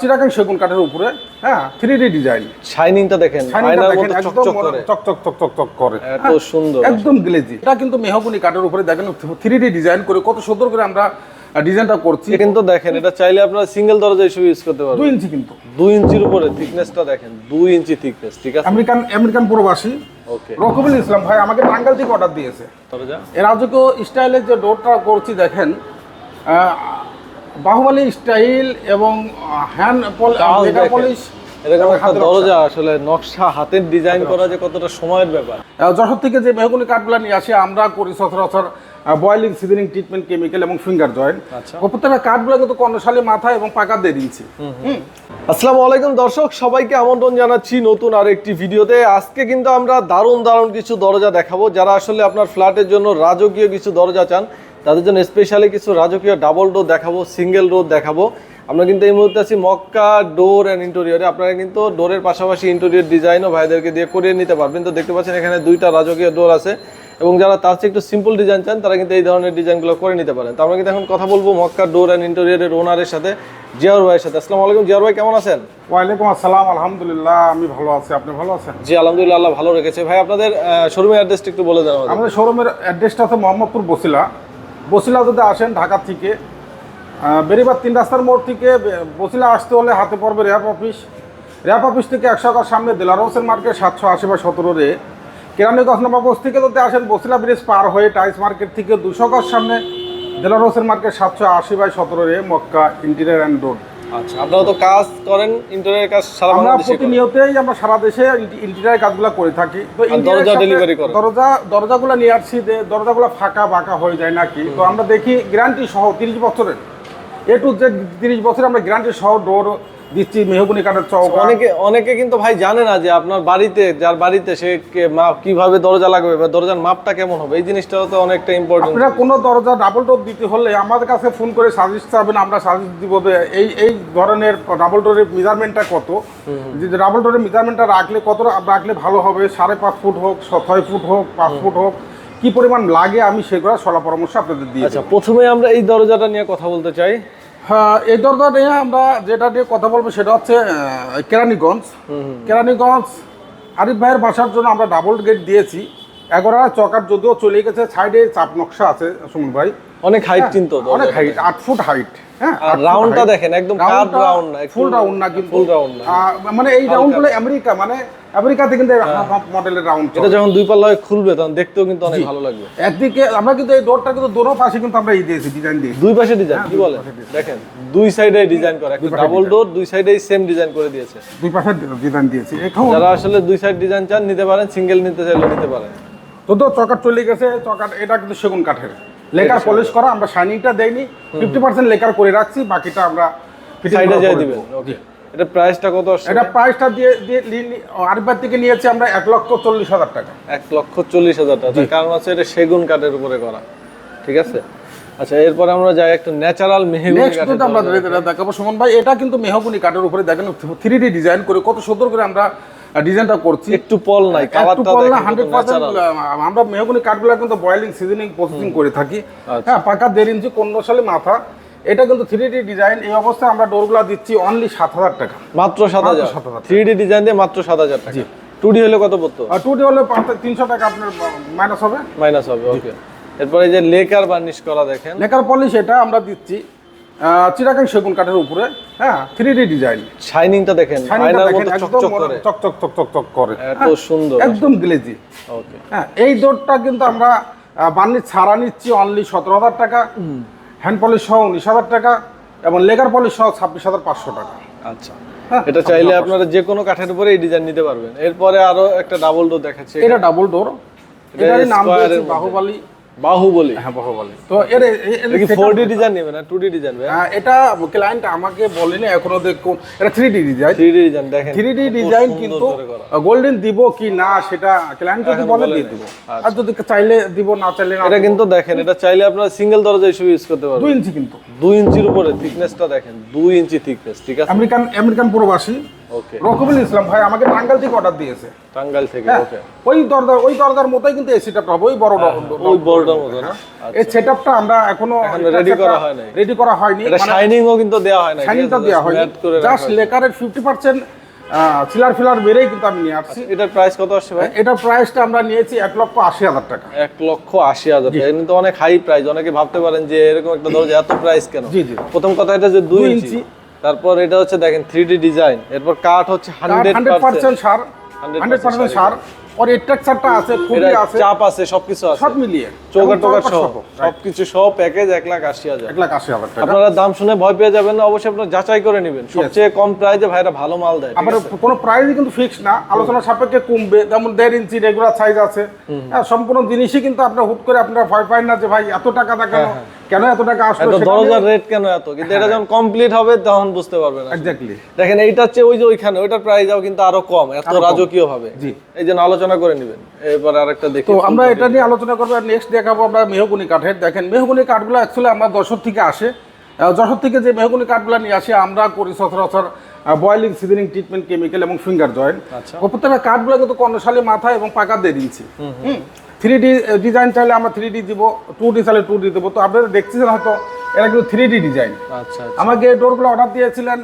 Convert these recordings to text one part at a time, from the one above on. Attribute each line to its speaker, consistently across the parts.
Speaker 1: চিরাকাং সেগুন কাঠের উপরে হ্যাঁ থ্রি ডি ডিজাইন
Speaker 2: শাইনিংটা দেখেন আয়নার মতো চকচক করে।
Speaker 1: চকচক চকচক চক করে।
Speaker 2: এত
Speaker 1: হ্যাঁ,
Speaker 2: সুন্দর।
Speaker 1: একদম গ্লেজি। এটা কিন্তু মেহগুনি কাঠের উপরে দেখেন থ্রি ডি ডিজাইন করে কত সুন্দর করে আমরা ডিজাইনটা করছি।
Speaker 2: কিন্তু দেখেন এটা চাইলে আপনারা সিঙ্গেল দরজা হিসেবে ইউজ করতে
Speaker 1: দুই
Speaker 2: পারবেন
Speaker 1: ইঞ্চি কিন্তু।
Speaker 2: দুই ইঞ্চির উপরে থিকনেসটা দেখেন দুই ইঞ্চি থিকনেস ঠিক আছে?
Speaker 1: আমেরিকান আমেরিকান প্রবাসী।
Speaker 2: ওকে
Speaker 1: রকবুল ইসলাম ভাই আমাকে টাঙ্গাল থেকে অর্ডার দিয়েছে।
Speaker 2: দরজা
Speaker 1: এর রাজকীয় স্টাইলের যে ডোরটা করছি দেখেন বাহুবলী স্টাইল এবং হ্যান্ড। পলিশ
Speaker 2: দরজা আসলে নকশা হাতের ডিজাইন করা যে কতটা সময়ের ব্যাপার
Speaker 1: যশোর থেকে যে মেহগুনি কাঠগুলো নিয়ে আসি আমরা করি সচরাচর বয়েলিং সিজনিং ট্রিটমেন্ট কেমিক্যাল এবং ফিঙ্গার জয়েন্ট
Speaker 2: আচ্ছা।
Speaker 1: প্রত্যেকটা কাঠগুলো কিন্তু কর্ণশালী মাথা এবং পাকা হুম।
Speaker 2: আসসালামু আলাইকুম দর্শক সবাইকে আমন্ত্রণ জানাচ্ছি নতুন আর একটি ভিডিওতে আজকে কিন্তু আমরা দারুণ দারুণ কিছু দরজা দেখাবো যারা আসলে আপনার ফ্ল্যাটের জন্য রাজকীয় কিছু দরজা চান তাদের জন্য স্পেশালি কিছু রাজকীয় ডাবল ডোর দেখাবো সিঙ্গেল ডোর দেখাবো। আমরা কিন্তু এই মুহূর্তে আছি মক্কা ডোর অ্যান্ড ইন্টেরিয়রে আপনারা কিন্তু ডোরের পাশাপাশি ইন্টেরিয়র ডিজাইনও ভাইদেরকে দিয়ে করিয়ে নিতে পারবেন। তো দেখতে পাচ্ছেন এখানে দুইটা রাজকীয় ডোর আছে এবং যারা তার চেয়ে একটু সিম্পল ডিজাইন চান তারা কিন্তু এই ধরনের ডিজাইনগুলো করে নিতে পারেন। তো আমরা কিন্তু এখন কথা বলব মক্কা ডোর অ্যান্ড ইন্টেরিয়রের ওনারের সাথে জিয়াউর ভাইয়ের সাথে। আসসালামু আলাইকুম জিয়াউর ভাই কেমন আছেন?
Speaker 1: ওয়ালাইকুম আসসালাম আলহামদুলিল্লাহ আমি ভালো আছি। আপনি ভালো আছেন?
Speaker 2: জি আলহামদুলিল্লাহ আল্লাহ ভালো রেখেছে। ভাই আপনাদের শোরুমের অ্যাড্রেসটা একটু বলে দেওয়া আমাদের।
Speaker 1: শোরুমের অ্যাড্রেসটা হচ্ছে মোহাম্মদপুর বসিলা। বসিলা যদি আসেন ঢাকা থেকে। বেরিবার তিন রাস্তার মোড় থেকে বসিলা আসতে হলে হাতে পড়বে র্যাপ অফিস। র্যাপ অফিস থেকে একশো টাকার সামনে দেলারোসের মার্কেট সাতশো আশি বা সতেরো রে। কেরানীগঞ্জ নবাবগঞ্জ থেকে যদি আসেন বসিলা ব্রিজ পার হয়ে টাইস মার্কেট থেকে দুশো গজ সামনে দেলারোসের মার্কেট সাতশো আশি বাই সতেরো রে মক্কা ইন্টিরিয়ার অ্যান্ড রোড।
Speaker 2: আচ্ছা আপনারা তো কাজ করেন ইন্টারিয়র কাজ সারা
Speaker 1: আমরা। প্রতিনিয়তই আমরা সারা দেশে ইন্টিরিয়ার কাজগুলো করে থাকি। তো
Speaker 2: দরজা ডেলিভারি করে
Speaker 1: দরজা দরজাগুলো নিয়ে আসছি যে দরজাগুলো ফাঁকা বাঁকা হয়ে যায় নাকি? তো আমরা দেখি গ্যারান্টি সহ তিরিশ বছরের। এ টু জেড তিরিশ বছর আমরা গ্যারান্টি সহ ডোর দিচ্ছি মেহগুনি কাঠের চৌকা
Speaker 2: অনেকে অনেকে কিন্তু ভাই জানে না যে আপনার বাড়িতে যার বাড়িতে সে মাপ কীভাবে দরজা লাগবে বা দরজার মাপটা কেমন হবে এই জিনিসটাও তো অনেকটা ইম্পর্টেন্ট
Speaker 1: আপনারা কোনো দরজা ডাবল ডোর দিতে হলে আমাদের কাছে ফোন করে সাজেস্ট চাবেন আমরা সাজেস্ট দিব এই এই ধরনের ডাবল ডোরের মেজারমেন্টটা কত। যে ডাবল ডোরের মেজারমেন্টটা রাখলে কত রাখলে ভালো হবে সাড়ে পাঁচ ফুট হোক ছয় ফুট হোক পাঁচ ফুট হোক কি পরিমাণ লাগে আমি সেগুলো সলা পরামর্শ আপনাদের দিয়ে
Speaker 2: আচ্ছা প্রথমে আমরা এই দরজাটা নিয়ে কথা বলতে চাই।
Speaker 1: এই দরজা নিয়ে আমরা যেটা নিয়ে কথা বলব সেটা হচ্ছে কেরানীগঞ্জ। কেরানীগঞ্জ আরিফ ভাইয়ের বাসার জন্য আমরা ডাবল গেট দিয়েছি। এগারো চকার যদিও চলে গেছে সাইডে চাপ নকশা আছে সুমন ভাই।
Speaker 2: অনেক হাইট কিন্তু
Speaker 1: হ্যাঁ, অনেক হাইট আট ফুট হাইট হ্যাঁ
Speaker 2: রাউন্ডটা দেখেন একদম কাট রাউন্ড না
Speaker 1: ফুল রাউন্ড না কিন্তু
Speaker 2: ফুল রাউন্ড না।
Speaker 1: মানে এই রাউন্ডগুলো আমেরিকা মানে আমেরিকাতে কিন্তু হাফ মডেলের রাউন্ড
Speaker 2: এটা যখন দুই পাল্লা খুলবে তখন দেখতেও কিন্তু অনেক ভালো লাগবে।
Speaker 1: একদিকে আমরা কিন্তু এই ডোরটা কিন্তু দোনো পাশে কিন্তু আমরা এই দিয়েছি ডিজাইন দিয়েছি
Speaker 2: দুই পাশে ডিজাইন কি বলেন? দেখেন দুই সাইডে ডিজাইন করা একটা ডাবল ডোর দুই সাইডেই সেম ডিজাইন করে দিয়েছে।
Speaker 1: দুই পাশে ডিজাইন দিয়েছি।
Speaker 2: যারা আসলে দুই সাইড ডিজাইন চান নিতে পারেন সিঙ্গেল নিতে চাইলে নিতে পারেন।
Speaker 1: তো তো চকার চলে গেছে চকার এটা কিন্তু সেগুন কাঠের। লেকার পলিশ করা আমরা শাইনিংটা দেইনি ফিফটি পার্সেন্ট লেকার করে রাখছি বাকিটা আমরা
Speaker 2: সাইডে যাই দিবেন ওকে এটা প্রাইসটা কত আসছে?
Speaker 1: এটা প্রাইসটা দিয়ে দিয়ে আরিফবার থেকে নিয়েছি আমরা এক লক্ষ চল্লিশ হাজার টাকা।
Speaker 2: এক লক্ষ চল্লিশ হাজার টাকা। কারণ হচ্ছে এটা সেগুন কাঠের উপরে করা। ঠিক আছে? আচ্ছা এরপর আমরা যাই একটা ন্যাচারাল মেহগুনি
Speaker 1: যেটা আমরা দেখাবো সুমন ভাই। এটা কিন্তু মেহগুনি কাঠের উপরে দেখেন থ্রি ডি ডিজাইন করে কত সুন্দর করে আমরা ডিজাইনটা করছি।
Speaker 2: একটু পল নাই কালারটা দেখেন
Speaker 1: হান্ড্রেড পার্সেন্ট আমরা মেহগুনি কাঠগুলো কিন্তু বয়েলিং সিজনিং প্রসেসিং করে থাকি।
Speaker 2: আচ্ছা।
Speaker 1: হ্যাঁ পাকা দেড় ইঞ্চি পনেরো সালে মাথা। এটা কিন্তু থ্রি ডি ডিজাইন এই অবস্থায় আমরা ডোরগুলো দিচ্ছি অনলি সাত হাজার টাকা।
Speaker 2: মাত্র সাত হাজার।
Speaker 1: 7,000
Speaker 2: থ্রি ডি ডিজাইন দিয়ে মাত্র সাত হাজার টাকা। টু ডি হলে কত পড়তো?
Speaker 1: টু ডি হলে তিনশো টাকা আপনার মাইনাস হবে।
Speaker 2: মাইনাস হবে ওকে এরপরে যে লেকার বার্নিশ করা দেখেন।
Speaker 1: লেকার পলিশ এটা আমরা দিচ্ছি। চিরাকাং সেগুন কাঠের উপরে হ্যাঁ থ্রি ডি ডিজাইন
Speaker 2: শাইনিংটা দেখেন চকচক
Speaker 1: চকচক চক করে
Speaker 2: এত সুন্দর।
Speaker 1: একদম গ্লেজি।
Speaker 2: ওকে
Speaker 1: হ্যাঁ এই দরটা কিন্তু আমরা বার্নিশ ছাড়া নিচ্ছি অনলি সতেরো হাজার টাকা হ্যান্ড পলিশ সহ উনিশ হাজার টাকা এবং লেগার পলিশ সহ ছাব্বিশ হাজার পাঁচশো টাকা।
Speaker 2: আচ্ছা।
Speaker 1: হ্যাঁ,
Speaker 2: এটা চাইলে আপনারা যে কোনো কাঠের উপরে এই ডিজাইন নিতে পারবেন। এরপরে আরও একটা ডাবল ডোর দেখাচ্ছে।
Speaker 1: এটা ডাবল ডোর
Speaker 2: এটা
Speaker 1: এটার নাম। বাহুবলী
Speaker 2: বাহুবলী।
Speaker 1: হ্যাঁ বাহুবলী। তো এর
Speaker 2: কি ডিজাইন নেবে না টু ডি ডিজাইন
Speaker 1: এটা ক্লায়েন্ট আমাকে বলেনি এখনও দেখুন। এটা three D design
Speaker 2: three D design দেখেন।
Speaker 1: থ্রি ডি ডিজাইন কিন্তু গোল্ডেন দিব কি না সেটা ক্লায়েন্ট যদি বলে দিয়ে দিব। আর যদি চাইলে দিব না চাইলে না
Speaker 2: এটা কিন্তু দেখেন এটা চাইলে আপনারা সিঙ্গেল দরজা হিসেবে ইউজ করতে পারবেন।
Speaker 1: দুই ইঞ্চি কিন্তু।
Speaker 2: দুই ইঞ্চির উপরে থিকনেসটা দেখেন দুই ইঞ্চি থিকনেস ঠিক আছে?
Speaker 1: আমেরিকান আমেরিকান প্রবাসী। রকিবুল ইসলাম ভাই আমাকে টাঙ্গাল থেকে অর্ডার দিয়েছে।
Speaker 2: টাঙ্গাইল থেকে
Speaker 1: হ্যাঁ
Speaker 2: ওকে
Speaker 1: ওই দরজা ওই দরজার মতোই কিন্তু এই সেটআপটা হবে ওই বড়
Speaker 2: ওই বড়টার মতো না
Speaker 1: এই সেটআপটা আমরা
Speaker 2: এখনও ready করা হয় নাই।
Speaker 1: রেডি করা হয়নি।
Speaker 2: এটা শাইনিংও কিন্তু দেওয়া হয় না
Speaker 1: শাইনিংটা দেওয়া হয়নি। জাস্ট লেকারের ফিফটি পার্সেন্ট সিলার ফিলার বেড়েই কিন্তু আমি নিয়ে আসছি।
Speaker 2: এটার প্রাইস কত আসছে ভাই?
Speaker 1: এটার প্রাইসটা আমরা নিয়েছি এক লক্ষ আশি হাজার টাকা।
Speaker 2: এক লক্ষ আশি হাজার টাকা। কিন্তু অনেক হাই প্রাইস অনেকে ভাবতে পারেন যে এরকম একটা দরজা এত প্রাইস কেন? প্রথম কথা এটা যে দুই ইঞ্চি। তারপর এটা হচ্ছে দেখেন থ্রি ডি ডিজাইন এরপর কাঠ হচ্ছে হান্ড্রেড
Speaker 1: পার্সেন্ট সার। হান্ড্রেড পার্সেন্ট সার ওর স্ট্রাকচারটা আছে খুবই আছে
Speaker 2: চাপ আছে। সবকিছু আছে।
Speaker 1: সব মিলিয়ে।
Speaker 2: চৌকার টোকার সহ।
Speaker 1: সহ,
Speaker 2: সবকিছু সব প্যাকেজ এক লাখ আশি হাজার।
Speaker 1: এক লাখ আশি হাজার টাকা।
Speaker 2: আপনারা দাম শুনে ভয় পেয়ে যাবেন না অবশ্যই আপনারা যাচাই করে নেবেন। সবচেয়ে কম ভাইরা ভালো মাল দেয়
Speaker 1: কোনো কিন্তু ফিক্স না। আলোচনা সাপেক্ষে কমবে। যেমন দেড় ইঞ্চি রেগুলার সাইজ আছে। হ্যাঁ সম্পূর্ণ জিনিসই কিন্তু আপনার হুট করে আপনারা ভয় পায় না যে ভাই এত টাকা কেন কেন এত টাকা আসলো
Speaker 2: দরজার রেট কেন এত? কিন্তু এটা যখন কমপ্লিট হবে তখন বুঝতে পারবেন।
Speaker 1: এক্স্যাক্টলি
Speaker 2: দেখেন এইটার চেয়ে ওই যে ওইখানে ওইটার প্রাইসও কিন্তু আরও কম এত রাজকীয় ভাবে
Speaker 1: জি।
Speaker 2: এই জন্য আলোচনা করে নেবেন। এবার আরেকটা দেখি
Speaker 1: তো আমরা এটা নিয়ে আলোচনা করব নেক্সট দেখাবো আমরা মেহগুনি কাঠের। দেখেন মেহগুনি কাঠগুলো অ্যাকচুয়ালি আমরা যশোর থেকে আসে। যশোর থেকে যে মেহগুনি কাঠগুলো নিয়ে আসি আমরা করি সচরাচর বয়েলিং সিজনিং ট্রিটমেন্ট কেমিক্যাল এবং ফিঙ্গার জয়েন্ট
Speaker 2: আচ্ছা।
Speaker 1: প্রত্যেকটা কাঠগুলো কিন্তু কর্ণশালী মাথা এবং পাকা দিয়ে দিচ্ছি থ্রি ডি ডিজাইন চাইলে আমরা থ্রি ডি দিব টু ডি চাইলে টু ডি দেবো। তো আপনারা দেখতেছেন হয়তো এটা কিন্তু থ্রি ডি ডিজাইন
Speaker 2: আচ্ছা
Speaker 1: আমাকে এই ডোরগুলো অর্ডার দিয়েছিলেন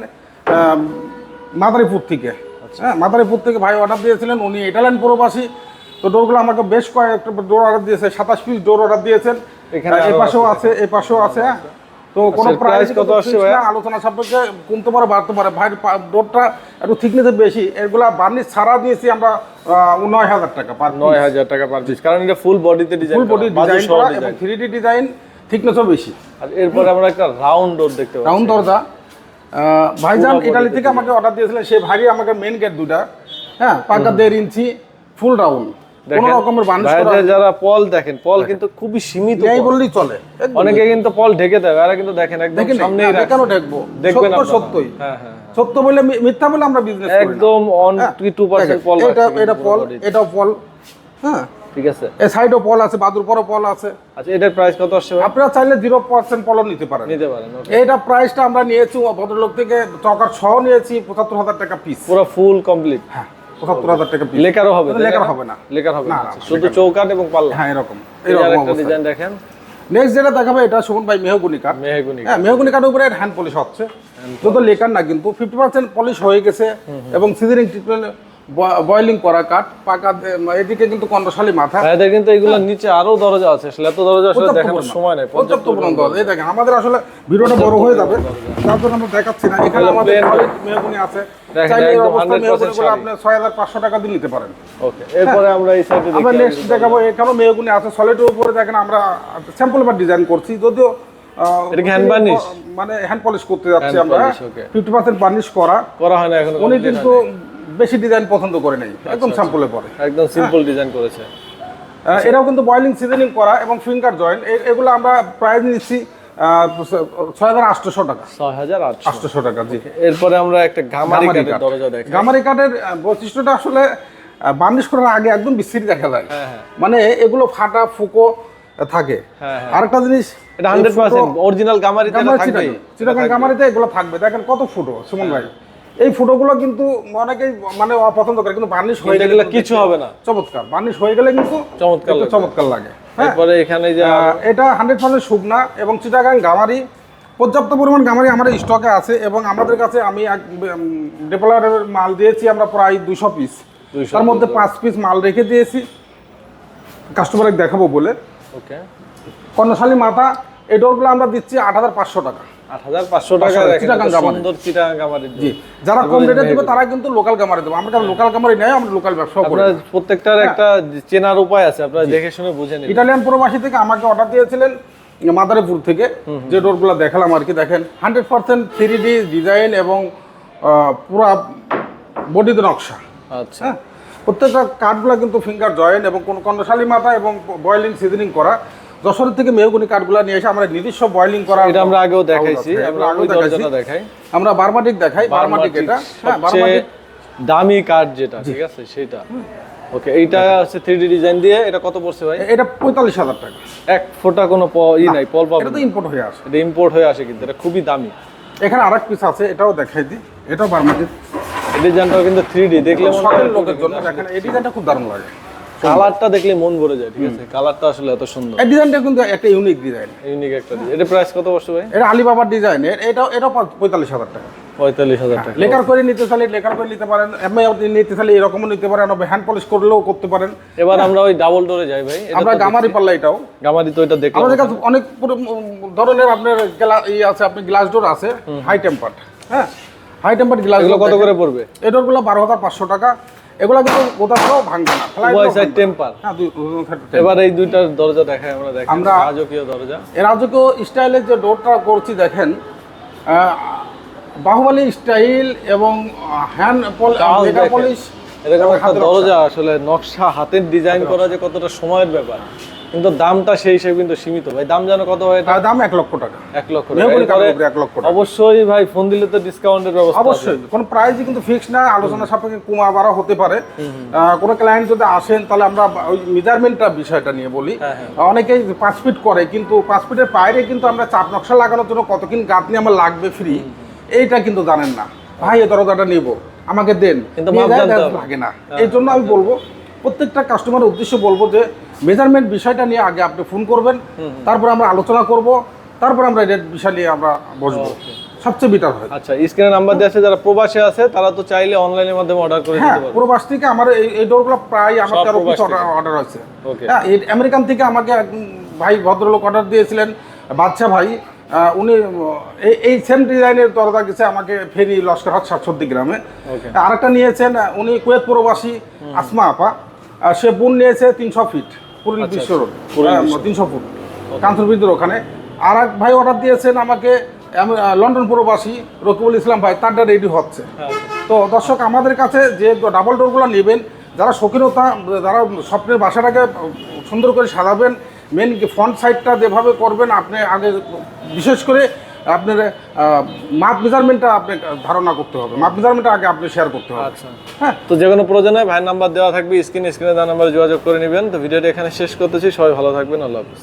Speaker 1: মাদারীপুর থেকে।
Speaker 2: আচ্ছা।
Speaker 1: হ্যাঁ মাদারীপুর থেকে ভাই অর্ডার দিয়েছিলেন উনি ইটালিয়ান প্রবাসী। তো ডোরগুলো আমাকে বেশ কয়েকটা ডোর অর্ডার দিয়েছে সাতাশ পিস ডোর অর্ডার দিয়েছেন।
Speaker 2: এখানে
Speaker 1: এই পাশেও আছে এ পাশেও আছে। তো কোনো
Speaker 2: আচ্ছা,
Speaker 1: প্রাইস
Speaker 2: কত আসছে ভাইয়া?
Speaker 1: আলোচনা সাপেক্ষে কমতে পারে বাড়তে পারে। ভাই ডোরটা একটু থিকনেস বেশি। এগুলা বার্নিশ ছাড়া দিয়েছি আমরা নয় হাজার টাকা পার
Speaker 2: নয় হাজার টাকা পার পিস কারণ এটা ফুল বডিতে ডিজাইন
Speaker 1: ফুল বডি ডিজাইন এবং থ্রি ডি ডিজাইন থিকনেসও বেশি।
Speaker 2: আর এরপরে আমরা একটা রাউন্ড ডোর দেখতে পাচ্ছি।
Speaker 1: রাউন্ড দরজা ভাইজান ইটালি থেকে আমাকে অর্ডার দিয়েছিলেন সেই ভারী আমাকে মেন গেট দুটা হ্যাঁ পাকা দেড় ইঞ্চি ফুল রাউন্ড কোনো রকমের বার্নিশ করা
Speaker 2: যারা পল দেখেন পল কিন্তু খুবই সীমিত পল।
Speaker 1: বললেই চলে
Speaker 2: অনেকে কিন্তু পল ঢেকে দেয় আর কিন্তু দেখেন একদম সামনেই
Speaker 1: না,
Speaker 2: রাখছে।
Speaker 1: কেন দেখব
Speaker 2: দেখবেন আপনারা।
Speaker 1: সত্যই।
Speaker 2: হ্যাঁ হ্যাঁ
Speaker 1: সত্য বলে মিথ্যা বলে আমরা বিজনেস করি
Speaker 2: একদম অন
Speaker 1: হ্যাঁ,
Speaker 2: পল
Speaker 1: এটা এটা পল। এটাও পল হ্যাঁ।
Speaker 2: ঠিক আছে।
Speaker 1: এই সাইডও পল আছে বাদুর পরও পল আছে।
Speaker 2: আচ্ছা এটার প্রাইস কত আসছে
Speaker 1: আপনারা চাইলে জিরো পার্সেন্ট পলও নিতে পারেন।
Speaker 2: নিতে পারেন।
Speaker 1: এইটা প্রাইসটা আমরা নিয়েছি ভদ্রলোক থেকে চকার সহ নিয়েছি পঁচাত্তর হাজার টাকা পিস
Speaker 2: পুরো ফুল কমপ্লিট
Speaker 1: হ্যাঁ। পঁচাত্তর হাজার টাকা
Speaker 2: লেকারও হবে
Speaker 1: লেকার হবে না।
Speaker 2: লেকার হবে
Speaker 1: না,
Speaker 2: না
Speaker 1: না,
Speaker 2: আচ্ছা, শুধু চৌকাট এবং পাল্লা?
Speaker 1: হ্যাঁ এরকম। এরকম
Speaker 2: ডিজাইন দেখেন।
Speaker 1: নেক্সট যেটা দেখাবে এটা ভাই হ্যাঁ উপরে হ্যান্ড পলিশ হচ্ছে। লেকার না কিন্তু ফিফটি পার্সেন্ট পলিশ হয়ে গেছে এবং সিজনিং ট্রিটমেন্ট বয়লিং করা কাঠ পাকা এদিকে কিন্তু কন্ডশালী মাথা।
Speaker 2: ভাইদের কিন্তু এগুলোর নিচে আরও দরজা আছে আসলে এত দরজা আসলে
Speaker 1: পর্যাপ্ত
Speaker 2: দেখানোর সময় নাই
Speaker 1: পর্যাপ্ত দরজা। এই দেখেন আমাদের আসলে ভিডিওটা বড় হয়ে যাবে। তার জন্য আমরা দেখাচ্ছি না এখানে আমাদের মেহগুনি আছে।
Speaker 2: দেখেন,
Speaker 1: চাইলে এই
Speaker 2: একদম
Speaker 1: অবস্থা
Speaker 2: 100%
Speaker 1: মেহগুনিগুলো
Speaker 2: শাড়ি।
Speaker 1: আপনি ছয় হাজার পাঁচশো টাকা দিয়ে নিতে পারেন।
Speaker 2: এরপরে আমরা এই সাইডে
Speaker 1: আমরা
Speaker 2: দেখি
Speaker 1: নেক্সট দেখাবো এখানেও মেহগুনি আছে। সলিডের উপরে দেখেন আমরা স্যাম্পল বা ডিজাইন করছি। যদিও মানে হ্যান্ড পলিশ করতে যাচ্ছি আমরা. ফিফটি পার্সেন্ট বার্নিশ করা।
Speaker 2: করা হয় না এখনও
Speaker 1: উনি কিন্তু বেশি ডিজাইন পছন্দ করে নাই
Speaker 2: আচ্ছা,
Speaker 1: একদম স্যাম্পলে পরে
Speaker 2: একদম সিম্পল ডিজাইন করেছে।
Speaker 1: এটাও কিন্তু বয়েলিং সিজনিং করা এবং ফিঙ্গার জয়েন্ট এগুলো আমরা প্রাইস নিচ্ছি ছয় হাজার আটশোশো টাকা।
Speaker 2: ছয় হাজার
Speaker 1: আটশোশো টাকা জি।
Speaker 2: এরপরে আমরা একটা গামারি কাঠের দরজা দেখি
Speaker 1: গামারি কাঠের বৈশিষ্ট্যটা আসলে বার্নিশ করার আগে একদম বিস্তৃত দেখা যায়।
Speaker 2: হ্যাঁ, হ্যাঁ।
Speaker 1: মানে এগুলো ফাটা ফুকো থাকে।
Speaker 2: হ্যাঁ।
Speaker 1: আরেকটা জিনিস
Speaker 2: এটা হান্ড্রেড পার্সেন্ট অরিজিনাল গামারিতে
Speaker 1: গামারি চিটাগাং গামারিতে এগুলো থাকবে। দেখেন কত ফুটো সুমন ভাই। এই ফটোগুলো কিন্তু অনেকেই মানে অপছন্দ করে কিন্তু বার্নিশ হয়ে গেলে
Speaker 2: কিছু হবে না।
Speaker 1: চমৎকার। বার্নিশ হয়ে গেলে কিন্তু
Speaker 2: চমৎকার।
Speaker 1: চমৎকার লাগে। হ্যাঁ।
Speaker 2: এরপরে এখানে যে
Speaker 1: এটা হান্ড্রেড পার্সেন্ট শুকনা এবং চিটাগাং গামারি পর্যাপ্ত পরিমাণ গামারি আমাদের স্টকে আছে এবং আমাদের কাছে আমি ডেভেলপারের মাল দিয়েছি আমরা প্রায় দুশো পিস তার মধ্যে পাঁচ পিস মাল রেখে দিয়েছি। কাস্টমারকে দেখাবো বলে।
Speaker 2: ওকে
Speaker 1: কর্ণশালী মাথা এই ডোরগুলো আমরা দিচ্ছি আট হাজার পাঁচশো টাকা। যারা কম রেটে দেবে তারা কিন্তু লোকাল গামারি দেবো। আমরা লোকাল গামারি আমরা লোকাল ব্যবসা করি।
Speaker 2: প্রত্যেকটার একটা চেনার উপায় আছে আপনারা দেখে শুনে বুঝে নিন
Speaker 1: ইটালিয়ান প্রবাসী থেকে আমাকে অর্ডার দিয়েছিলেন মাদারীপুর থেকে। যে ডোরগুলো দেখালাম আর কি দেখেন hundred percent three D design এবং পুরা বডিতে নকশা।
Speaker 2: আচ্ছা।
Speaker 1: হ্যাঁ প্রত্যেকটা কাঠগুলো কিন্তু ফিঙ্গার জয়েন্ট এবং কোন কন্ডশালী মাথা এবং বয়েলিং সিজনিং করা। যশোর থেকে মেহগুনি কাঠগুলো নিয়ে এসে আমরা নিজস্ব বয়েলিং করা
Speaker 2: এটা আমরা আগেও দেখাইছি আমরা
Speaker 1: আগেও দেখাইছি।
Speaker 2: দেখাই।
Speaker 1: আমরা বারমাটিক দেখাই। বারমাটিক এটা। হ্যাঁ বারমাটিক
Speaker 2: দামি কাঠ যেটা ঠিক আছে? সেটা ওকে এইটা হচ্ছে থ্রি ডি ডিজাইন দিয়ে। এটা কত পড়ছে ভাই?
Speaker 1: এটা পঁয়তাল্লিশ হাজার টাকা।
Speaker 2: এক ফোঁটা কোনো ই নাই পল পাবেন
Speaker 1: এটা তো ইম্পোর্ট হয়ে আসে।
Speaker 2: এটা ইম্পোর্ট হয়ে আসে কিন্তু এটা খুবই দামি।
Speaker 1: এখানে আরেক পিস আছে এটাও দেখাই দিই। এটাও বারমাটিক
Speaker 2: এই ডিজাইনটাও কিন্তু থ্রি ডি দেখলে
Speaker 1: লোকের জন্য দেখেন এই ডিজাইনটা খুব দারুণ লাগে।
Speaker 2: কালারটা দেখলে মন ভরে যায় ঠিক আছে? কালারটা আসলে এত সুন্দর।
Speaker 1: এই ডিজাইনটা কিন্তু একটা ইউনিক ডিজাইন
Speaker 2: ইউনিক একটা ডিজাইন এটা প্রাইস কত বসছে ভাই?
Speaker 1: এটা আলিবাবার ডিজাইন এটা এটা পঁয়তাল্লিশ হাজার টাকা।
Speaker 2: পঁয়তাল্লিশ হাজার টাকা।
Speaker 1: লেকার করে নিতে চাইলে লেকার করে নিতে পারেন। এমনি আপনি নিতে চাইলে এরকমও নিতে পারেন। হ্যান্ড পলিশ করলেও করতে পারেন।
Speaker 2: এবার আমরা ওই ডাবল ডোরে যাই ভাই।
Speaker 1: আমরা গামারি পাল্লা এটাও।
Speaker 2: গামারি তো এটা দেখলাম।
Speaker 1: আমাদের কাছে অনেক ধরনের আপনার গ্লা- ই আছে আপনি গ্লাস ডোর আছে হাই টেম্পার হ্যাঁ? হাই টেম্পার গ্লাস
Speaker 2: কত করে পড়বে?
Speaker 1: এই ডোরগুলো বারো হাজার পাঁচশো টাকা। এগুলো কিন্তু কোথাও ভাঙবে না
Speaker 2: উভয় সাইড টেম্পার
Speaker 1: হ্যাঁ।
Speaker 2: এবার এই দুইটার দরজা দেখাই আমরা দেখেন
Speaker 1: আমরা-
Speaker 2: রাজকীয় দরজা।
Speaker 1: এই রাজকীয় স্টাইলের যে ডোরটা করছি দেখেন বাহুবলী স্টাইল এবং হ্যান্ড পলিশ
Speaker 2: এরকম একটা দরজা আসলে নকশা হাতের ডিজাইন করা যে কতটা সময়ের ব্যাপার। কিন্তু দামটা সেই হিসেবে কিন্তু সীমিত। ভাই দাম জানো কত হয়
Speaker 1: তার দাম এক লক্ষ টাকা।
Speaker 2: এক লক্ষ টাকা।
Speaker 1: এক লক্ষ টাকা।
Speaker 2: অবশ্যই ভাই ফোন দিলে তো ডিসকাউন্টের ব্যবস্থা আছে।
Speaker 1: অবশ্যই কোনো প্রাইসই কিন্তু ফিক্স না আলোচনা সাপেক্ষে কমা বাড়া হতে পারে। কোনো ক্লায়েন্ট যদি আসেন তাহলে আমরা ওই মেজারমেন্টটা বিষয়টা নিয়ে বলি।
Speaker 2: হ্যাঁ,
Speaker 1: অনেকেই পাঁচ ফিট করে কিন্তু পাঁচ ফিটের বাইরে কিন্তু আমরা চাপ নকশা লাগানোর জন্য কত কতক্ষণ গাঁথনি আমার লাগবে ফ্রি এইটা কিন্তু জানেন না। ভাই এই দরজাটা নিব আমাকে দেন।
Speaker 2: কিন্তু। হ্যাঁ,
Speaker 1: লাগে না। এই জন্য আমি বলব প্রত্যেকটা কাস্টমারের উদ্দেশ্যে বলব যে মেজারমেন্ট বিষয়টা নিয়ে আগে আপনি ফোন করবেন তারপর আমরা আলোচনা করব তারপর আমরা রেট বিষয় নিয়ে আমরা বসবো। সবচেয়ে বেটার হয়।
Speaker 2: আচ্ছা স্ক্রিনে নাম্বার দেওয়া আছে যারা প্রবাসে আছে তারা তো চাইলে অনলাইনের মাধ্যমে অর্ডার করে
Speaker 1: হ্যাঁ প্রবাস থেকে আমার এই এই ডোরগুলো প্রায় আমার তেরো পিস অর্ডার আছে।
Speaker 2: ওকে
Speaker 1: হ্যাঁ আমেরিকান থেকে আমাকে ভাই ভদ্রলোক অর্ডার দিয়েছিলেন বাচ্চা ভাই। উনি এই সেম ডিজাইনের দরজা গেছে আমাকে ফেরি লস্কর হাট সাতষট্টি গ্রামে। আরেকটা নিয়েছেন উনি কুয়েত প্রবাসী আসমা আপা। সে বোন নিয়েছে তিনশো ফিট পুরুল
Speaker 2: আচ্ছা,
Speaker 1: বিশ্ব রোড। তিনশো ফুট কান্তরবিন্দুর ওখানে। আর এক ভাই অর্ডার দিয়েছেন আমাকে লন্ডন প্রবাসী রকিবুল ইসলাম ভাই তারটা রেডি হচ্ছে।
Speaker 2: হ্যাঁ
Speaker 1: তো দর্শক আমাদের কাছে যে ডাবল ডোরগুলো নেবেন যারা শৌখিনতা যারা স্বপ্নের বাসাটাকে সুন্দর করে সাজাবেন মেন ফ্রন্ট সাইডটা যেভাবে করবেন আপনি আগে বিশেষ করে আপনার মাপ মেজারমেন্টটা আপনি ধারণা করতে হবে। মাপ মেজারমেন্টটা আগে আপনি শেয়ার করতে হবে।
Speaker 2: আচ্ছা।
Speaker 1: হ্যাঁ।
Speaker 2: তো যে কোনো প্রয়োজনে ভাইয়ের নাম্বার দেওয়া থাকবে স্ক্রিন স্ক্রিনে দেওয়া নাম্বারে যোগাযোগ করে নেবেন। তো ভিডিওটা এখানে শেষ করতেছি সবাই ভালো থাকবেন আল্লাহ হাফিজ।